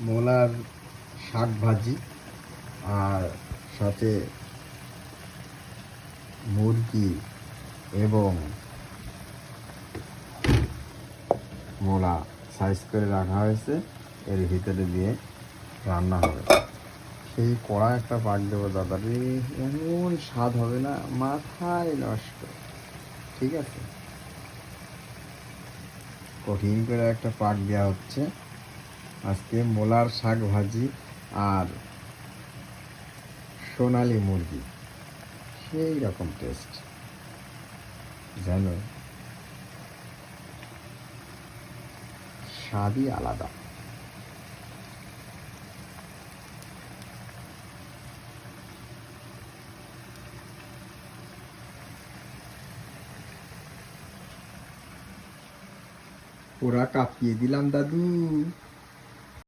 Molar শাক ভাজি আর সাথে মুরগি এবং মোলা সাইজ করে রাখা হয়েছে। এর ভিতরে দিয়ে রান্না হবে। সেই কড়া একটা পাক দেবো দাদা। এমন স্বাদ হবে না, মাথায় নষ্ট। ঠিক আছে? কঠিন করে একটা পাক দেওয়া হচ্ছে। আজকে মোলার শাক ভাজি আর সোনালি মুরগি। সেই রকম টেস্ট জানো স্বাদই আলাদা। পুরা কাঁপিয়ে দিলাম, দাদু।